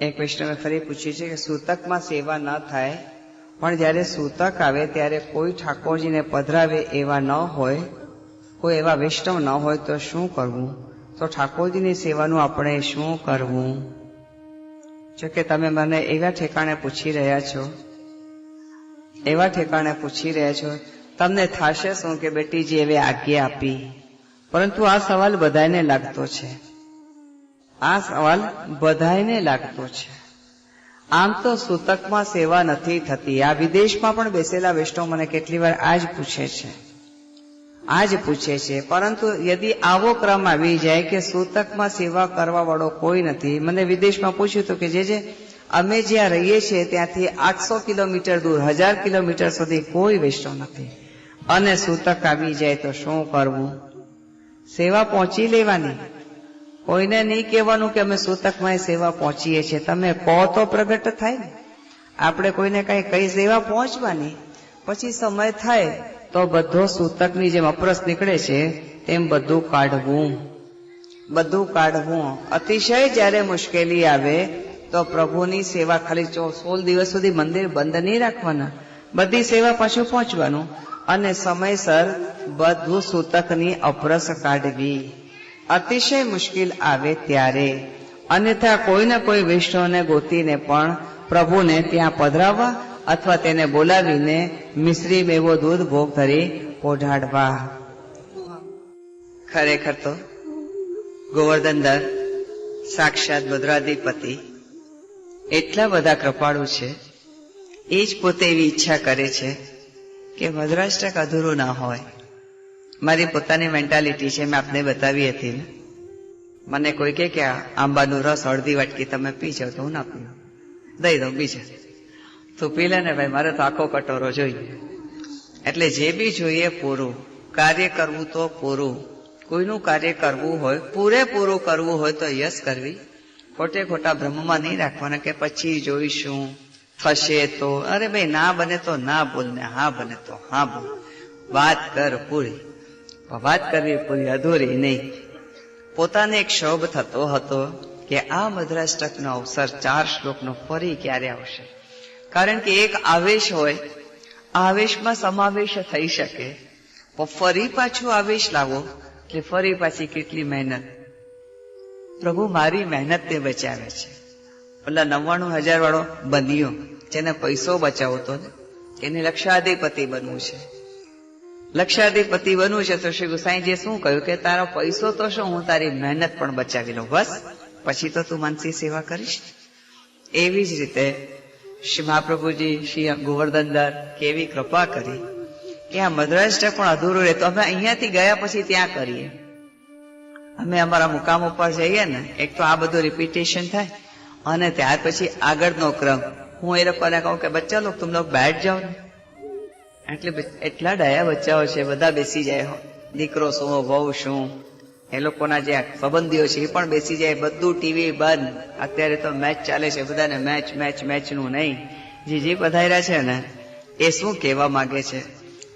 એક વૈષ્ણવે ફરી પૂછ્યું છે કે સૂતકમાં સેવા ન થાય, પણ જ્યારે સૂતક આવે ત્યારે કોઈ ઠાકોરજીને પધરાવે એવા ન હોય, કોઈ એવા વૈષ્ણવ ન હોય, તો શું કરવું? તો ઠાકોરજીની સેવાનું આપણે શું કરવું? જો કે તમે મને એવા ઠેકાણે પૂછી રહ્યા છો, એવા ઠેકાણે પૂછી રહ્યા છો, તમને થશે શું કે બેટીજી એવી આજ્ઞા આપી? પરંતુ આ સવાલ બધાને લાગતો છે. આ સવાલ બધાને લાગતો છે. આમ તો સૂતકમાં સેવા નથી થતી. આ વિદેશમાં પણ બેસેલા વૈષ્ણવ મને કેટલી વાર આ જ પૂછે છે. આ જ પૂછે છે. પરંતુ યદિ આવો ક્રમ આવી જાય કે સૂતકમાં સેવા કરવા વાળો કોઈ નથી, મને વિદેશમાં પૂછ્યું હતું કે જે જે અમે જ્યાં રહીએ છીએ ત્યાંથી આઠસો કિલોમીટર દૂર, હજાર કિલોમીટર સુધી કોઈ વૈષ્ણવ નથી. અને સૂતક આવી જાય તો શું કરવું? સેવા પહોંચી લેવાની. કોઈને નહીં કહેવાનું કે અમે સૂતકમાં સેવા પહોંચીએ છીએ. તમે કહો તો પ્રગટ થાય ને. આપણે કોઈને કઈ કઈ સેવા પહોંચવાની. પછી સમય થાય તો બધો સૂતકની જેમ અપરસ નીકળે છે, તેમ બધું કાઢવું. બધું કાઢવું. અતિશય જ્યારે મુશ્કેલી આવે તો પ્રભુની સેવા ખાલી સોળ દિવસ સુધી મંદિર બંધ નહીં રાખવાના. બધી સેવા પાછું પહોંચવાનું. અને સમયસર બધું સૂતકની અપરસ કાઢવી. અતિશય મુશ્કેલ આવે ત્યારે, અન્યથા કોઈને કોઈ વૈષ્ણવને ગોતીને પણ પ્રભુને ત્યાં પધરાવવા અથવા તેને બોલાવીને મિશ્રી મેવો દૂધ ભોગ ધરી પોઢાડવા. ખરેખર તો ગોવર્ધન દર સાક્ષાત ભદ્રાધિપતિ, એટલા બધા કૃપાળુ છે, એ જ પોતે એવી ઈચ્છા કરે છે કે ભદ્રાષ્ટક અધૂરું ના હોય. મારી પોતાની મેન્ટાલિટી છે, મેં આપને બતાવી હતી ને. મને કોઈ કે આ આંબાનું રસ અડધી વાટકી તમે પી જાઓ તો હું ના પીવું દઈ દઉં બીજા. તું પી લે ને ભાઈ, મારે તો આખો કટોરો જોઈએ. એટલે જે બી જોઈએ પૂરું. કાર્ય કરવું તો પૂરું. કોઈનું કાર્ય કરવું હોય, પૂરેપૂરું કરવું હોય તો યસ કરવી. ખોટે ખોટા ભ્રમમાં નહીં રાખવાના કે પછી જોઈશું. થશે તો. અરે ભાઈ, ના બને તો ના બોલ ને હા બને તો હા બોલ. વાત કર પૂરી. વાત કરવી પૂરી અધૂરી નહીં. પોતાને એક શોભ થતો હતો કે આ મદ્રાસ ટકનો અવસર ચાર શ્લોકનો ફરી ક્યારે આવશે? કારણ કે એક આવેશ હોય આવેશમાં સમાવેશ થઈ શકે. ફરી પાછું આવેશ લાવો એટલે ફરી પાછી કેટલી મહેનત? પ્રભુ મારી મહેનત તે બચાવે છે. ઓલા નવ્વાણું હજાર વાળો બન્યો જેને પૈસો બચાવતો ને એને લક્ષાધિપતિ બનવું છે. લક્ષાધિપતિ બનવું છે તો શ્રી ગુસાઈજીએ શું કહ્યું કે, તારો પૈસો તો શું? હું તારી મહેનત પણ બચાવી લઉં. બસ. પછી તો તું મનથી સેવા કરીશ. એવી જ રીતે શ્રી મહાપ્રભુજી, શ્રી ગોવર્ધનદાર કેવી કૃપા કરી કે આ મદ્રાષ્ટ્ર પણ અધૂરું રહે. તો અમે અહીંયાથી ગયા પછી ત્યાં કરીએ. અમે અમારા મુકામ ઉપર જઈએ ને, એક તો આ બધું રિપીટેશન થાય અને ત્યાર પછી આગળનો ક્રમ. હું એ લોકોને કહું કે, બચ્ચા લોક તુમ લોગ બેઠ જાઓ ને. એટલે એટલા ડાયા બચ્ચાઓ છે, બધા બેસી જાય દીકરો શું, વહુ શું? એ લોકોના જે સંબંધીઓ છે, એ પણ બેસી જાય. બધું ટીવી બંધ. અત્યારે તો મેચ ચાલે છે બધાને મેચ મેચ મેચનું નહીં. જે જે પધાર્યા છે ને, એ શું કહેવા માંગે છે?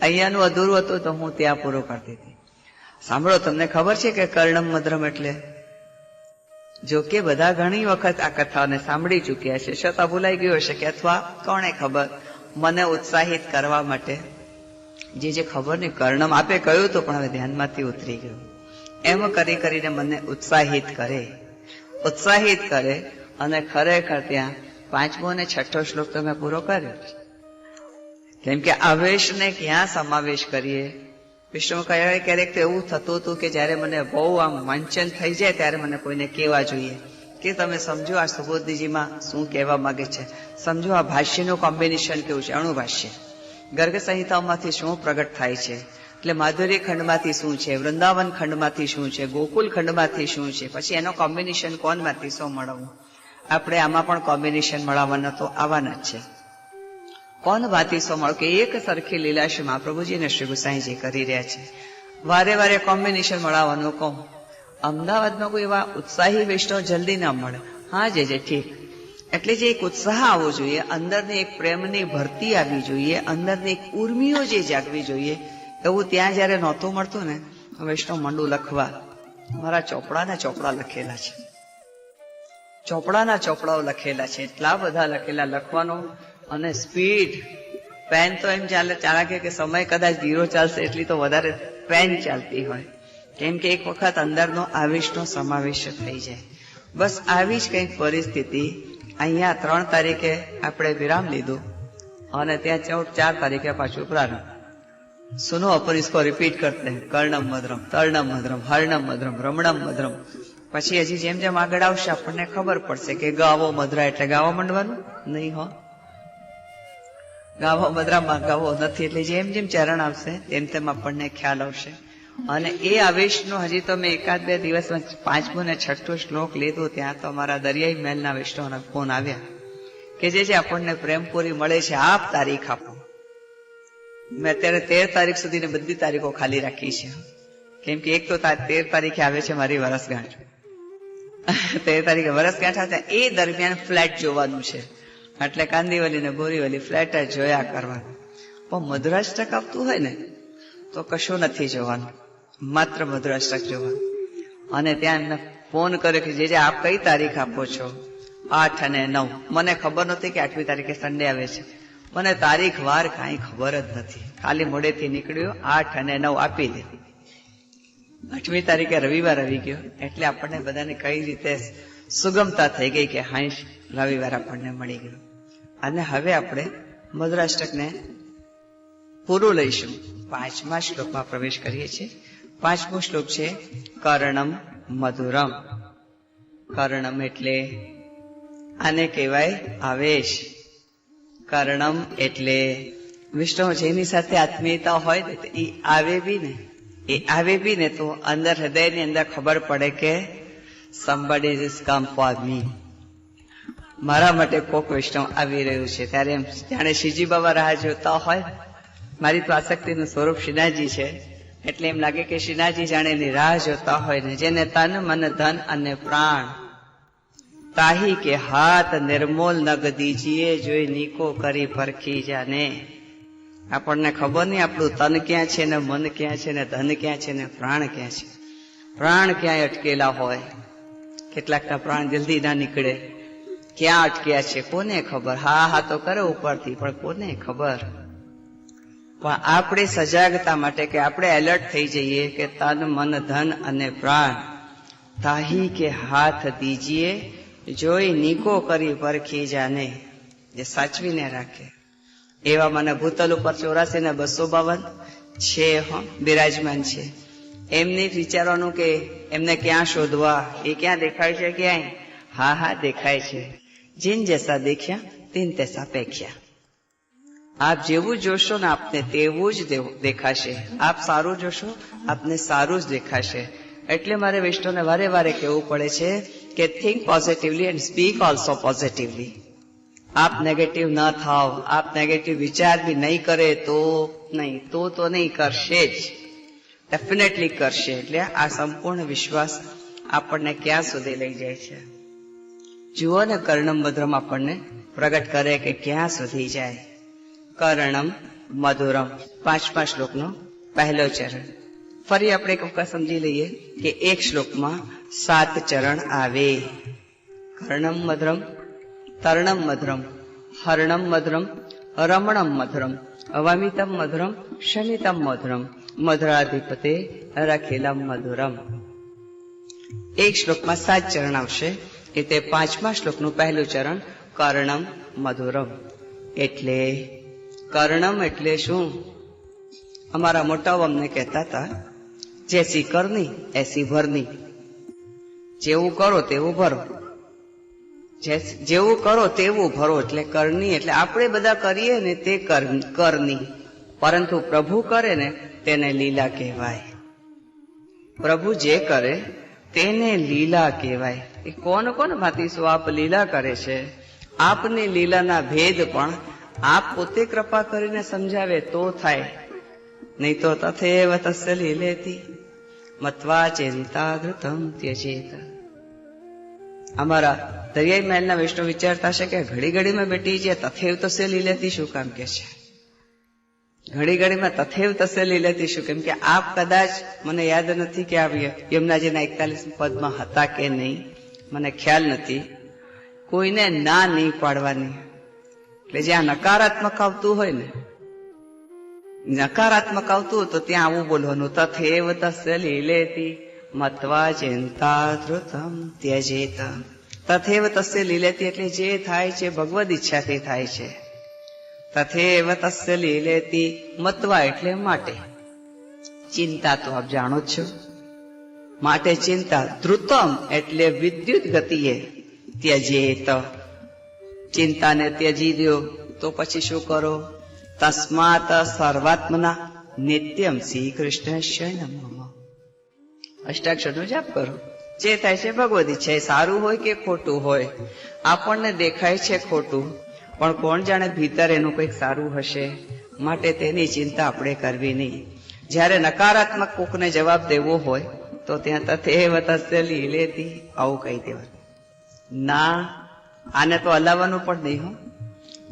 અહીંયાનું અધૂરું હતું તો હું ત્યાં પૂરું કરતી હતી. સાંભળો, તમને ખબર છે કે કર્ણમ મધ્રમ એટલે? જો કે બધા ઘણી વખત આ કથાને સાંભળી ચૂક્યા છે. છતાં ભૂલાઈ ગયું હશે કે અથવા કોણે ખબર? મને ઉત્સાહિત કરવા માટે. જે જે ખબર નહીં કર્ણમ આપે કહ્યું હતું પણ હવે ધ્યાનમાંથી ઉતરી ગયું. એમ કરી કરીને મને ઉત્સાહિત કરે. ઉત્સાહિત કરે અને ખરેખર ત્યાં પાંચમો અને છઠ્ઠો શ્લોક તો મેં પૂરો કર્યો. કેમ કે આવેશને ક્યાં સમાવેશ કરીએ? વિષ્ણુ કહે ક્યારેક તો એવું થતું હતું કે જ્યારે મને બહુ આમ વાંચન થઈ જાય ત્યારે મને કોઈને કહેવા જોઈએ. કે તમે સમજો આ સુબોધજીમાં શું કહેવા માંગે છે? સમજો આ ભાષ્યનું કોમ્બિનેશન કેવું છે? અણુભાષ્ય. ગર્ગ સંહિતાઓમાંથી શું પ્રગટ થાય છે? એટલે માધુર્ય ખંડમાંથી શું છે? વૃંદાવન ખંડમાંથી શું છે? ગોકુલ ખંડમાંથી શું છે? પછી એનો કોમ્બિનેશન કોનમાંથી શું મળવું? આપણે આમાં પણ કોમ્બિનેશન મળવાના તો આવવાના જ છે. કોણ વાતી સો મળો? કે એક સરખી લીલા શ્રી મહાપ્રભુજી અને શ્રી ગુસાઈજી કરી રહ્યા છે. વારે વારે કોમ્બિનેશન મળવાનું કહું. અમદાવાદમાં કોઈ એવા ઉત્સાહી વૈષ્ણવ જલ્દી ના મળે. હા જે જે ઠીક. એટલે જે એક ઉત્સાહ આવવો જોઈએ, અંદરની એક પ્રેમની ભરતી આવવી જોઈએ, અંદરની એક ઉર્મિઓ જે જાગવી જોઈએ, એવું ત્યાં જ્યારે નહોતું મળતું ને વૈષ્ણવ મંડું લખવા, મારા ચોપડાના ચોપડા લખેલા છે. ચોપડાના ચોપડાઓ લખેલા છે, એટલા બધા લખેલા, લખવાનો, અને સ્પીડ, પેન તો એમ ચાલે ચાલે કે સમય કદાચ ધીરો ચાલશે, એટલી તો વધારે પેન ચાલતી હોય. કેમ કે એક વખત અંદરનો આવિષનો સમાવેશ થઈ જાય. બસ આવી જ કંઈક પરિસ્થિતિ અહીંયા ત્રણ તારીખે આપણે વિરામ લીધો અને ત્યાં ચૌદ, ચાર તારીખે પાછું પ્રારંભ. સુનો અપન ઇસકો રિપીટ કરતે કર્ણમ મધરમ તર્ણમ મધરમ હરણમ મધરમ રમણમ મધરમ પછી હજી જેમ જેમ આગળ આવશે આપણને ખબર પડશે કે ગાવો મધરા એટલે ગાવા માંડવાનું? નહીં હો. ગાવો મધરામાં ગાવો નથી એટલે જેમ જેમ ચરણ આવશે, તેમ તેમ આપણને ખ્યાલ આવશે. અને એ આવેશનો હજી તો મેં એકાદ બે દિવસમાં પાંચમો ને છઠ્ઠો શ્લોક લીધો, ત્યાં તો અમારા દરિયાઈ મહેલના વૈષ્ણવના ફોન આવ્યા કે જે છે આપણને પ્રેમપુરી મળે છે, આપ તારીખ આપો. મેં અત્યારે તેર તારીખ સુધીની બધી તારીખો ખાલી રાખી છે. કેમ કે એક તો તેર તારીખે આવે છે મારી વરસગાંઠ. તેર તારીખે વરસગાંઠ આવે એ દરમિયાન ફ્લેટ જોવાનું છે. એટલે કાંદીવલી ને બોરીવલી ફ્લેટ જ જોયા કરવાનું. પણ મધુરાષ્ટક આપતું હોય ને તો કશું નથી જોવાનું. માત્ર મધુરાષ્ટક જોવાનું. અને ત્યાં એમને ફોન કર્યો કે જે આપ કઈ તારીખ આપો છો? આઠ અને નવ. મને ખબર નહોતી કે આઠમી તારીખે સન્ડે આવે છે. મને તારીખ, વાર કાંઈ ખબર જ નથી. ખાલી મોડેથી નીકળ્યો, આઠ અને નવ આપી દે આઠમી તારીખે રવિવાર આવી ગયો. એટલે આપણને બધાને કઈ રીતે સુગમતા થઈ ગઈ કે હાઈશ રવિવાર આપણને મળી ગયો. અને હવે આપણે મધુરાષ્ટકને પૂરું લઈશું. પાંચમા શ્લોકમાં પ્રવેશ કરીએ છીએ. પાંચમો શ્લોક છે, કર્ણમ મધુરમ. કર્ણમ એટલે આને કહેવાય આવેશ. કર્ણમ એટલે વિષ્ણુ જેની સાથે આત્મીયતા હોય ને એ આવે બી ને. એ આવે બી ને તો અંદર હૃદયની અંદર ખબર પડે કે somebody is come for me મારા માટે કોક વૈષ્ણવ આવી રહ્યું છે. ત્યારે એમ જાણે શ્રીજી બાબા રાહ જોતા હોય મારી તો આસક્તિનું સ્વરૂપ શ્રીનાથજી છે. એટલે એમ લાગે કે શ્રીનાથજી જાણે એની રાહ જોતા હોય ને, જેને તન, મન, ધન અને પ્રાણ. તાહી કે હાથ નિર્મોલ નગદીજીએ જોઈ નીકો કરી પરખી જાને. આપણને ખબર નહીં આપણું તન ક્યાં છે ને, મન ક્યાં છે ને, ધન ક્યાં છે ને, પ્રાણ ક્યાં છે. પ્રાણ ક્યાંય અટકેલા હોય. કેટલાકના પ્રાણ જલ્દી ના નીકળે. ક્યાં અટક્યા છે, કોને ખબર? હા હા તો કરે ઉપરથી, પણ કોને ખબર? પણ આપણે સજાગતા માટે કે આપણે એલર્ટ થઈ જઈએ કે તન મન ધન અને પ્રાણ. તાહી કે હાથ દીજીએ, જોઈ નીકો કરી પરખી જાને. જે સાચવીને રાખે. એવા મને ભૂતલ ઉપર ચોરાસી ને બસો બાવન છે બિરાજમાન છે. એમને વિચારવાનું કે એમને ક્યાં શોધવા? એ ક્યાં દેખાય છે ક્યાંય? હા હા, દેખાય છે. જીન જેસા દેખ્યા, તીન તેસા પેખ્યા. આપ જેવું જોશો ને આપને તેવું જ દેખાશે. આપ સારું જોશો, આપને સારું જ દેખાશે. એટલે મારે વૈષ્ણવને વારે વારે કહેવું પડે છે કે think positively and speak also positively આપ નેગેટિવ ન થાવ, આપ નેગેટિવ વિચાર બી નહીં કરે તો નહીં, તો તો નહીં કરશે જ. ડેફિનેટલી કરશે. એટલે આ સંપૂર્ણ વિશ્વાસ આપણને ક્યાં સુધી લઈ જાય છે? જુઓ ને કર્ણમ ભદ્રમ આપણને પ્રગટ કરે કે ક્યાં સુધી જાય. કર્ણમ મધુરમ પાંચમા શ્લોકનો પહેલો ચરણ ફરી આપણે એક વખત સમજી લઈએ કે એક શ્લોકમાં સાત ચરણ આવે કર્ણમ મધુરમ તર્ણમ મધુરમ હર્ણમ મધુરમ રમણમ મધુરમ અવામિતમ મધુરમ શમિતમ મધુરમ મધુરાધિપતે રખેલમ મધુરમ એક શ્લોકમાં સાત ચરણ આવશે એ તે પાંચમા શ્લોકનું પહેલું ચરણ કર્ણમ મધુરમ એટલે કર્ણમ એટલે શું? અમારા મોટાઓ અમને કહેતા હતા, જેસી કરની, એસી ભરની. જેવું કરો તેવું ભરો. જેવું કરો તેવું ભરો એટલે કરની, એટલે આપણે બધા કરીએ ને તે કર- કરની. પરંતુ પ્રભુ કરે ને તેને લીલા કહેવાય. પ્રભુ જે કરે તેને લીલા કહેવાય. એ કોણ કોણ ભાતી શું આપ લીલા કરે છે? આપની લીલાના ભેદ પણ આપ પોતે કૃપા કરીને સમજાવે તો થાય. નહીં તો તથેવ તસ્ય લીલેતી. મત્વા ચિંતા ધૃતમ ત્યજેત. અમારા દરિયાઈ મહેલના વૈષ્ણવ વિચારતા છે કે ઘડી ઘડીમાં બેટી જે તથેવ તસે લીલેતી શું કામ કે છે? ઘડી ઘડીમાં તથેવ તસે લીલેતી શું કેમ કે આપ કદાચ મને યાદ નથી કે આ યમુનાજીના એકતાલીસ પદમાં હતા કે નહીં. મને ખ્યાલ નથી. કોઈને ના નહીં પાડવાની. એટલે જ્યાં નકારાત્મક આવતું હોય ને, નકારાત્મક આવતું તો ત્યાં આવું બોલવાનું, તથેવ તસ્ય લીલેતી મત્વા ચિંતા ધૃતમ ત્યજેત. તથેવ તસ્ય લીલેતી એટલે જે થાય છે, ભગવદ ઈચ્છાથી થાય છે. તથેવ તસ્ય લીલેતી મત્વા એટલે માટે. ચિંતા તો આપ જાણો જ છો. માટે ચિંતા ધ્રુતમ એટલે વિદ્યુત ગતિએ ત્યજેત. ચિંતાને ત્યજી દો તો પછી શું કરો? તસ્માત સર્વાત્મના નિત્યમ શ્રી કૃષ્ણ નમઃ અષ્ટાક્ષરનો જાપ કરો. જે થાય છે ભગવદ ઈચ્છા એ સારું હોય કે ખોટું હોય? આપણને દેખાય છે ખોટું. પણ કોણ જાણે ભીતર એનું કંઈક સારું હશે? માટે તેની ચિંતા આપણે કરવી નહીં. જ્યારે નકારાત્મક કોકને જવાબ દેવો હોય, તો ત્યાં તથે વતસ્ય લીલેતી આવું કહી દેવાનું. ના આને તો હલાવવાનું પણ નહીં હો.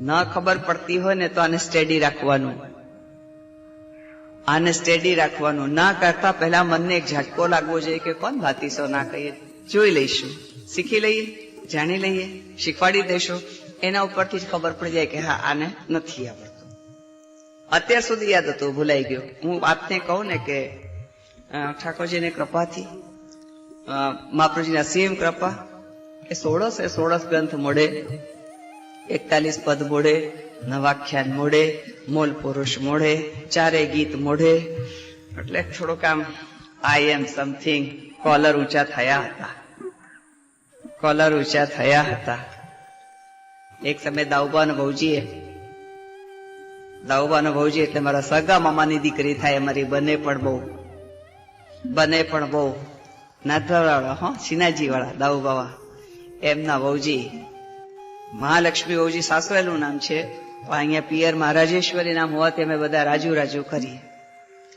ન ખબર પડતી હોય ને તો આને સ્ટેડી રાખવાનું. આને સ્ટેડી રાખવાનું. ના કરતા પહેલા મનને એક ઝટકો લાગવો જોઈએ કે કોણ ભાતીસો ના કહીએ. જોઈ લઈશું. શીખી લઈએ, જાણી લઈએ, શીખવાડી દેશો. એના ઉપરથી જ ખબર પડી જાય કે હા, આને નથી આવડતું. અત્યાર સુધી યાદ હતું, ભૂલાઈ ગયું. હું આપને કહું ને કે ઠાકોરજીને કૃપાથી મહાપ્રભુજીના સીમ કૃપા એ સોળસ એ સોળસ ગ્રંથ મોડે, એકતાલીસ પદ મોડે, નવાખ્યાન મોડે, મોલ પુરુષ મોડે, ચારે ગીત મોઢે એટલે થોડુંક આમ આઈ એમ સમથિંગ કોલર ઊંચા થયા હતા. કોલર ઊંચા થયા હતા. એક સમય દાઉબાનો ભૌજીએ દાઉબાનો ભૌજી એટલે મારા સગા મામાની દીકરી થાય, અમારી બને પણ બહુ, બને પણ બહુ. નાથવાળા હો સિનાજી વાળા દાઉબાવા બાવા એમના વહુજી. મહાલક્ષ્મી વહુજી સાસરેલું નામ છે. અહીંયા પિયર મહારાજેશ્વરી નામ હોવાથી અમે બધા રાજુ રાજુ કરીએ.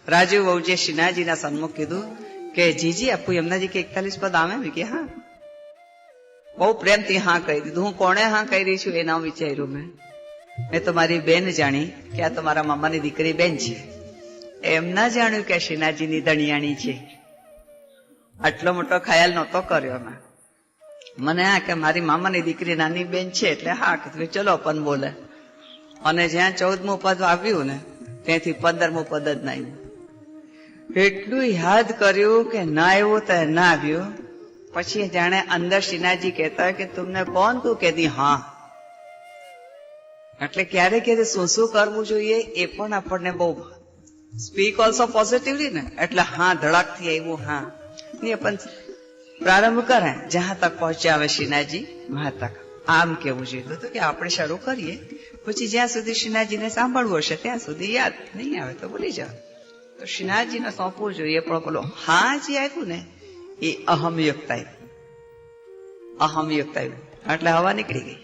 રાજુ વહુજીએ શ્રીનાજીના સન્મુખ કીધું કે, જીજી આપું એમનાજી કે એકતાલીસ પદ આવે? મેં કે હા. બહુ પ્રેમથી હા કહી દીધું. હું કોણે હા કહી રહી છું? એ નામ વિચાર્યું મેં. મેં તો મારી બેન જાણી કે આ તમારા મામાની દીકરી બેન છે. એમ ના જાણ્યું કે આ શ્રીનાજીની ધણિયાણી છે. આટલો મોટો ખ્યાલ નહોતો કર્યો મેં મને આ કે મારી મામાની દીકરી નાની બેન છે એટલે હા કીધું ચલો પણ બોલે. અને જ્યાં ચૌદમું પદ આવ્યું ને, ત્યાંથી પંદરમું પદ જ ના એટલું યાદ કર્યું કે ના આવ્યું તો ના આવ્યું. પછી જાણે અંદર શ્રીનાજી કહેતા કે તમને કોણ તું? કહેતી, હા. એટલે ક્યારે ક્યારે શું શું કરવું જોઈએ એ પણ આપણને બહુ સ્પીક ઓલ્સો પોઝિટિવલી ને, એટલે હા, ધડાકથી આવ્યું, હા. ને પણ પ્રારંભ કરે. જ્યાં તક પહોંચ્યા આવે શ્રીનાજી વહાં તક. આમ કેવું જોઈએ તો કે આપણે શરૂ કરીએ. પછી જ્યાં સુધી શ્રીનાજીને સાંભળવું હશે, ત્યાં સુધી યાદ નહીં આવે તો ભૂલી જાવ તો શ્રીનાથજીને સોંપવું જોઈએ, પણ બોલો, હા જે આવ્યું ને? એ અહમયુક્ત આવ્યું અહમયુક્ત આવ્યું એટલે હવા નીકળી ગઈ.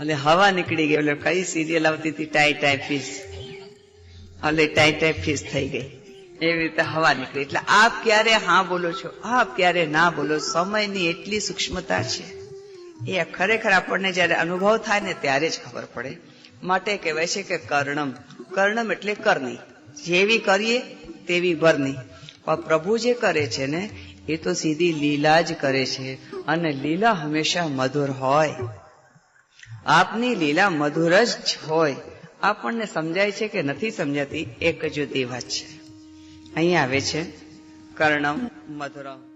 એટલે હવા નીકળી ગઈ, એટલે કઈ સિરિયલ આવતી હતી? ટાઈ ટાઈ ફીસ એટલે ટાઈ ટાઈ ફીસ થઈ ગઈ. એવી રીતે હવા નીકળી. એટલે આપ ક્યારે હા બોલો છો? આપ ક્યારે ના બોલો? સમયની એટલી સૂક્ષ્મતા છે. એ ખરેખર આપણને જયારે અનુભવ થાય ને ત્યારે જ ખબર પડે. માટે કહેવાય છે કે કર્ણમ. કર્ણમ એટલે કરણી જેવી કરીએ તેવી ભરની. પણ પ્રભુ જે કરે છે ને, એ તો સીધી લીલા જ કરે છે. અને લીલા હંમેશા મધુર હોય. આપની લીલા મધુર જ હોય. આપણને સમજાય છે કે નથી સમજાતી? એક જુદી વાત છે. અહીં આવે છે કર્ણમ મધુરમ.